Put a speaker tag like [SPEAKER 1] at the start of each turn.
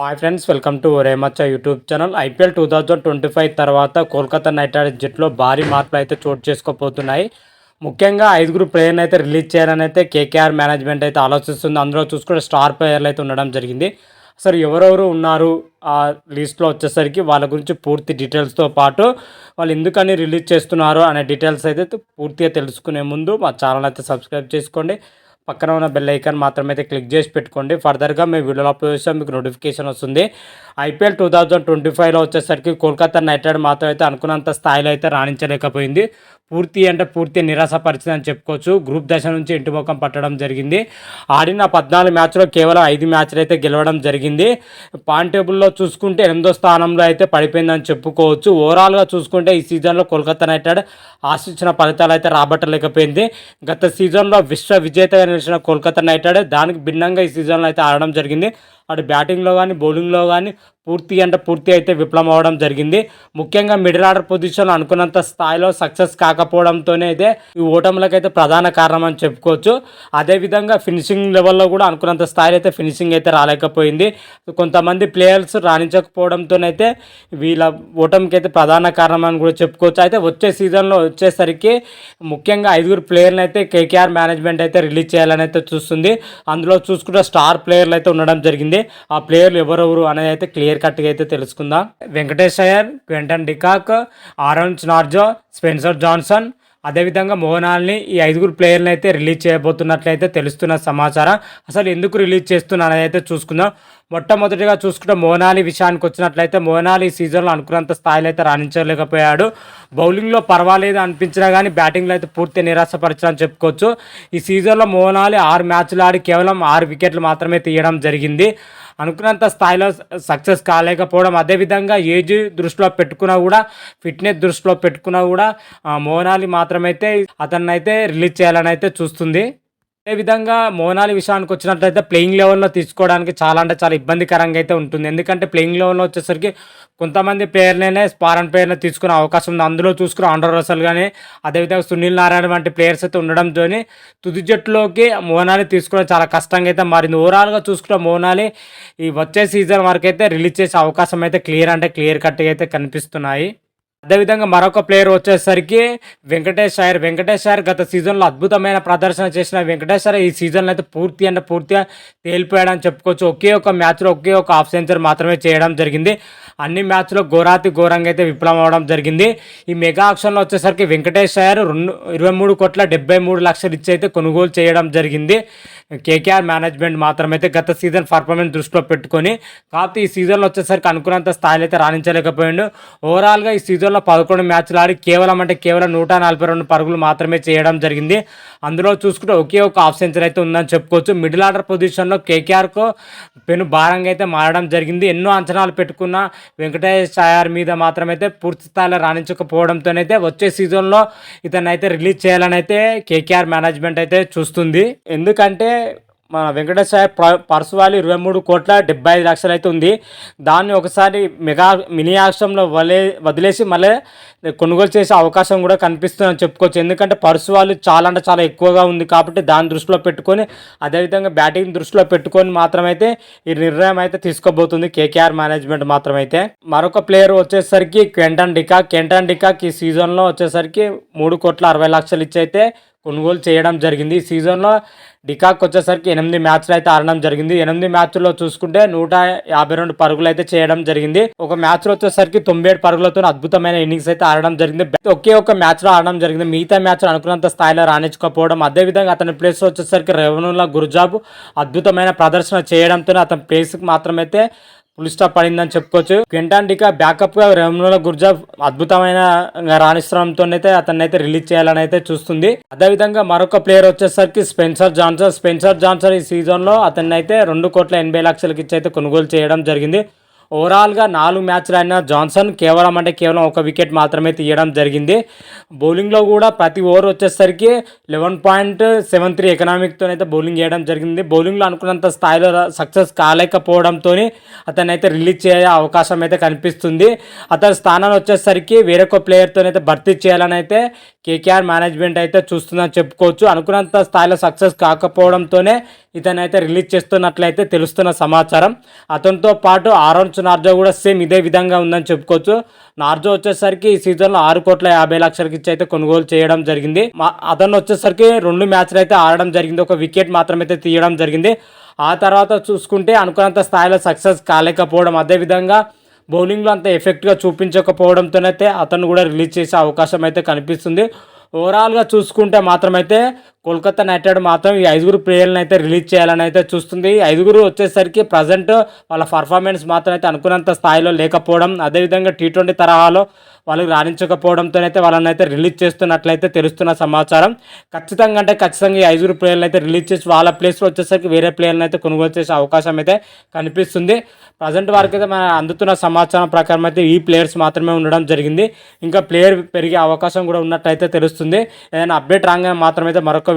[SPEAKER 1] Hi friends welcome to రేమచ్చ YouTube channel IPL two thousand twenty five తర్వాత Kolkata night riders జట్లో భారీ మార్పులు అయితే చోటు చేసుకోబోతున్నాయి. ముఖ్యంగా ఐదుగురు ప్లేయర్ని అయితే రిలీజ్ చేయాలని అయితే కేకేఆర్ మేనేజ్మెంట్ అయితే ఆలోచిస్తుంది. అందులో చూసుకుంటే స్టార్ ప్లేయర్లు అయితే ఉండడం జరిగింది. అసలు ఎవరెవరు ఉన్నారు ఆ లిస్ట్లో వచ్చేసరికి వాళ్ళ గురించి పూర్తి డీటెయిల్స్తో పాటు వాళ్ళు ఎందుకని రిలీజ్ చేస్తున్నారు అనే డీటెయిల్స్ అయితే పూర్తిగా తెలుసుకునే ముందు మా ఛానల్ అయితే సబ్స్క్రైబ్ చేసుకోండి. పక్కన ఉన్న బెల్ ఐకాన్ మాత్రమే అయితే క్లిక్ చేసి పెట్టుకోండి. ఫర్దర్గా మేము వీడియోలో అప్లోడ్ చేస్తే మీకు నోటిఫికేషన్ వస్తుంది. ఐపీఎల్ టూ థౌజండ్ ట్వంటీ ఫైవ్లో వచ్చేసరికి కోల్కతా నైట్ రైడర్ మాత్రం అయితే అనుకున్నంత స్థాయిలో అయితే రాణించలేకపోయింది. పూర్తి అంటే పూర్తి నిరాశపరిచింది అని చెప్పుకోవచ్చు. గ్రూప్ దశ నుంచి ఇంటి ముఖం పట్టడం జరిగింది. ఆడిన పద్నాలుగు మ్యాచ్లో కేవలం ఐదు మ్యాచ్లు అయితే గెలవడం జరిగింది. పాయింట్ టేబుల్లో చూసుకుంటే ఎనిమిదో స్థానంలో అయితే పడిపోయిందని చెప్పుకోవచ్చు. ఓవరాల్గా చూసుకుంటే ఈ సీజన్లో కోల్కతా నైట్ రైడర్ ఆశించిన ఫలితాలు అయితే రాబట్టలేకపోయింది. గత సీజన్లో విశ్వ విజేతగా చేసిన కోల్కతా నైట్ రైడర్ దానికి భిన్నంగా ఈ సీజన్లో అయితే ఆడడం జరిగింది. అటు బ్యాటింగ్లో కానీ బౌలింగ్లో కానీ పూర్తి అంటే పూర్తి అయితే విఫలం అవ్వడం జరిగింది. ముఖ్యంగా మిడిల్ ఆర్డర్ పొజిషన్లో అనుకున్నంత స్థాయిలో సక్సెస్ కాకపోవడంతోనే అయితే ఈ ఓటములకు అయితే ప్రధాన కారణం అని చెప్పుకోవచ్చు. అదేవిధంగా ఫినిషింగ్ లెవెల్లో కూడా అనుకున్నంత స్థాయిలో అయితే ఫినిషింగ్ అయితే రాలేకపోయింది. కొంతమంది ప్లేయర్స్ రాణించకపోవడంతోనైతే వీళ్ళ ఓటమికి అయితే ప్రధాన కారణం అని కూడా చెప్పుకోవచ్చు. అయితే వచ్చే సీజన్లో వచ్చేసరికి ముఖ్యంగా ఐదుగురు ప్లేయర్ని అయితే కేకేఆర్ మేనేజ్మెంట్ అయితే రిలీజ్ చేయాలని అయితే చూస్తుంది. అందులో చూసుకుంటే స్టార్ ప్లేయర్లు అయితే ఉండడం జరిగింది. ఆ ప్లేయర్లు ఎవరెవరు అనేది అయితే క్లియర్ కట్గా అయితే తెలుసుకుందాం. Venkatesh Iyer Quinton de Kock ఆరెన్స్ Nortje Spencer Johnson అదేవిధంగా మోహనాల్ని ఈ ఐదుగురు ప్లేయర్ని అయితే రిలీజ్ చేయబోతున్నట్లయితే తెలుస్తున్న సమాచారం. అసలు ఎందుకు రిలీజ్ చేస్తున్నారని అయితే చూసుకుందాం. మొట్టమొదటిగా చూసుకుంటే మోనాలి విషయానికి వచ్చినట్లయితే మోనాలి ఈ సీజన్లో అనుకున్నంత స్థాయిలో అయితే రాణించలేకపోయాడు. బౌలింగ్లో పర్వాలేదు అనిపించినా కానీ బ్యాటింగ్లో అయితే పూర్తి నిరాశపరచడం చెప్పుకోవచ్చు. ఈ సీజన్లో మోనాలి ఆరు మ్యాచ్లు ఆడి కేవలం ఆరు వికెట్లు మాత్రమే తీయడం జరిగింది. అనుకున్నంత స్థాయిలో సక్సెస్ కాలేకపోవడం. అదేవిధంగా ఏజ్ దృష్టిలో పెట్టుకున్నా కూడా ఫిట్నెస్ దృష్టిలో పెట్టుకున్నా కూడా మోనాలి మాత్రమైతే అతన్ని అయితే రిలీజ్ చేయాలని అయితే చూస్తుంది. అదేవిధంగా మోనాలి విషయానికి వచ్చినట్లయితే ప్లేయింగ్ లెవెల్లో తీసుకోవడానికి చాలా అంటే చాలా ఇబ్బందికరంగా అయితే ఉంటుంది. ఎందుకంటే ప్లేయింగ్ లెవెల్లో వచ్చేసరికి కొంతమంది ప్లేయర్లనే స్పారన్ ప్లేయర్ని తీసుకునే అవకాశం ఉంది. అందులో చూసుకుని ఆండ్రో రసల్ కానీ అదేవిధంగా సునీల్ నారాయణ వంటి ప్లేయర్స్ అయితే ఉండడంతో తుది జట్టులోకి మోనాలి తీసుకోవడం చాలా కష్టంగా అయితే మారింది. ఓవరాల్గా చూసుకున్న మోనాలి ఈ వచ్చే సీజన్ వరకు అయితే రిలీజ్ చేసే అవకాశం అయితే క్లియర్ అంటే క్లియర్ కట్గా అయితే కనిపిస్తున్నాయి. అదేవిధంగా మరొక ప్లేయర్ వచ్చేసరికి వెంకటేష్ అయ్యర్. వెంకటేష్ అయ్యర్ గత సీజన్లో అద్భుతమైన ప్రదర్శన చేసిన వెంకటేష్ అయ్యర్. ఈ సీజన్లో అయితే పూర్తి అంటే పూర్తిగా తేలిపోయాడని చెప్పుకోవచ్చు. ఒకే ఒక మ్యాచ్లో ఒకే ఒక హాఫ్ సెంచరీ మాత్రమే చేయడం జరిగింది. అన్ని మ్యాచ్లో ఘోరాతి ఘోరంగా అయితే విఫలం అవడం జరిగింది. ఈ మెగా ఆక్షన్లో వచ్చేసరికి వెంకటేష్ అయ్యర్ రెండు ఇరవై మూడు కోట్ల డెబ్బై మూడు లక్షలు ఇచ్చి అయితే కొనుగోలు చేయడం జరిగింది. కేకేఆర్ మేనేజ్మెంట్ మాత్రమైతే గత సీజన్ పర్ఫార్మెన్స్ దృష్టిలో పెట్టుకొని కాకపోతే ఈ సీజన్లో వచ్చేసరికి అనుకున్నంత స్థాయిలో అయితే రాణించలేకపోయాడు. ఓవరాల్గా ఈ సీజన్లో పదకొండు మ్యాచ్లు ఆడి కేవలం అంటే కేవలం నూట నలభై రెండు పరుగులు మాత్రమే చేయడం జరిగింది. అందులో చూసుకుంటే ఒకే ఒక హాఫ్ సెంచరీ అయితే ఉందని చెప్పుకోవచ్చు. మిడిల్ ఆర్డర్ పొజిషన్లో కేకేఆర్కు పెను భారంగా అయితే మారడం జరిగింది. ఎన్నో అంచనాలు పెట్టుకున్న వెంకటేష్ అయ్యర్ మీద మాత్రమైతే పూర్తి స్థాయిలో రాణించకపోవడంతోనైతే వచ్చే సీజన్లో ఇతన్ని అయితే రిలీజ్ చేయాలని అయితే కేకేఆర్ మేనేజ్మెంట్ అయితే చూస్తుంది. ఎందుకంటే మన వెంకటేశ్వర పర్సు వాల్యూ ఇరవై మూడు కోట్ల డెబ్బై ఐదు లక్షలు అయితే ఉంది. దాన్ని ఒకసారి మెగా మినీ ఆక్షంలో వలే వదిలేసి మళ్ళీ కొనుగోలు చేసే అవకాశం కూడా కనిపిస్తుందని చెప్పుకోవచ్చు. ఎందుకంటే పర్సు వాల్యూ చాలా అంటే చాలా ఎక్కువగా ఉంది కాబట్టి దాన్ని దృష్టిలో పెట్టుకొని అదేవిధంగా బ్యాటింగ్ దృష్టిలో పెట్టుకొని మాత్రమైతే ఈ నిర్ణయం అయితే తీసుకోబోతుంది కేకేఆర్ మేనేజ్మెంట్ మాత్రమైతే. మరొక ప్లేయర్ వచ్చేసరికి కెంటన్ డికా కెంటన్ డికాక్ ఈ సీజన్లో వచ్చేసరికి మూడు కోట్ల అరవై లక్షలు ఇచ్చి అయితే కొనుగోలు చేయడం జరిగింది. ఈ సీజన్లో డికాక్ వచ్చేసరికి ఎనిమిది మ్యాచ్లు అయితే ఆడడం జరిగింది. ఎనిమిది మ్యాచ్ల్లో చూసుకుంటే నూట యాభై రెండు పరుగులు అయితే చేయడం జరిగింది. ఒక మ్యాచ్లో వచ్చేసరికి తొంభై ఏడు పరుగులతో అద్భుతమైన ఇన్నింగ్స్ అయితే ఆడడం జరిగింది. ఒకే ఒక మ్యాచ్లో ఆడడం జరిగింది. మిగతా మ్యాచ్లో అనుకున్నంత స్థాయిలో రాణించకపోవడం అదేవిధంగా అతని ప్లేస్ వచ్చేసరికి రెవెన్యూల గురుజాబ్ అద్భుతమైన ప్రదర్శన చేయడంతో అతని ప్లేస్కి మాత్రమైతే ఫుల్ స్టాప్ పడిందని చెప్పుకోవచ్చు. క్వింటాన్ డికా బ్యాకప్గా రెమ్రోల గుర్జా అద్భుతమైన రాణిస్త్రంతో అయితే అతన్ని అయితే రిలీజ్ చేయాలని అయితే చూస్తుంది. అదేవిధంగా మరొక ప్లేయర్ వచ్చేసరికి స్పెన్సర్ జాన్సన్. స్పెన్సర్ జాన్సన్ ఈ సీజన్లో అతన్ని అయితే రెండు కోట్ల ఎనభై లక్షలకి ఇచ్చి అయితే కొనుగోలు చేయడం జరిగింది. ఓవరాల్గా నాలుగు మ్యాచ్లు అయిన జాన్సన్ కేవలం అంటే కేవలం ఒక వికెట్ మాత్రమే తీయడం జరిగింది. బౌలింగ్లో కూడా ప్రతి ఓవర్ వచ్చేసరికి లెవెన్ పాయింట్ సెవెన్ త్రీ ఎకనామిక్తో అయితే బౌలింగ్ చేయడం జరిగింది. బౌలింగ్లో అనుకున్నంత స్థాయిలో సక్సెస్ కాలేకపోవడంతో అతను అయితే రిలీజ్ చేయ అవకాశం అయితే కనిపిస్తుంది. అతని స్థానాన్ని వచ్చేసరికి వేరొక ప్లేయర్తో అయితే భర్తీ చేయాలని అయితే కేకేఆర్ మేనేజ్మెంట్ అయితే చూస్తుందని చెప్పుకోవచ్చు. అనుకున్నంత స్థాయిలో సక్సెస్ కాకపోవడంతోనే ఇతనైతే రిలీజ్ చేస్తున్నట్లయితే తెలుస్తున్న సమాచారం. అతనితో పాటు ఆరోన్ నార్జో కూడా సేమ్ ఇదే విధంగా ఉందని చెప్పుకోవచ్చు. నార్జో వచ్చేసరికి ఈ సీజన్లో ఆరు కోట్ల యాభై లక్షలకి ఇచ్చి అయితే కొనుగోలు చేయడం జరిగింది. అతను వచ్చేసరికి రెండు మ్యాచ్లు అయితే ఆడడం జరిగింది. ఒక వికెట్ మాత్రమైతే తీయడం జరిగింది. ఆ తర్వాత చూసుకుంటే అనుకున్నంత స్థాయిలో సక్సెస్ కాలేకపోవడం అదేవిధంగా బౌలింగ్లో అంత ఎఫెక్ట్గా చూపించకపోవడంతోనైతే అతను కూడా రిలీజ్ చేసే అవకాశం అయితే కనిపిస్తుంది. ఓవరాల్గా చూసుకుంటే మాత్రమైతే కోల్కతా నైట్ రైడర్ మాత్రం ఈ ఐదుగురు ప్లేయర్లను అయితే రిలీజ్ చేయాలని అయితే చూస్తుంది. ఈ ఐదుగురు వచ్చేసరికి ప్రజెంట్ వాళ్ళ పర్ఫార్మెన్స్ మాత్రం అయితే అనుకున్నంత స్థాయిలో లేకపోవడం అదేవిధంగా టీ ట్వంటీ తరహాలో వాళ్ళకి రాణించకపోవడంతోనైతే వాళ్ళని అయితే రిలీజ్ చేస్తున్నట్లయితే తెలుస్తున్న సమాచారం. ఖచ్చితంగా అంటే ఖచ్చితంగా ఈ ఐదుగురు ప్లేయర్లు అయితే రిలీజ్ చేసి వాళ్ళ ప్లేస్లో వచ్చేసరికి వేరే ప్లేయర్లను అయితే కొనుగోలు చేసే అవకాశం అయితే కనిపిస్తుంది. ప్రజెంట్ వరకు అయితే మన అందుతున్న సమాచారం ప్రకారం అయితే ఈ ప్లేయర్స్ మాత్రమే ఉండడం జరిగింది. ఇంకా ప్లేయర్ పెరిగే అవకాశం కూడా ఉన్నట్లయితే తెలుస్తుంది. ఏదైనా అప్డేట్ రాగానే మాత్రమైతే మరొక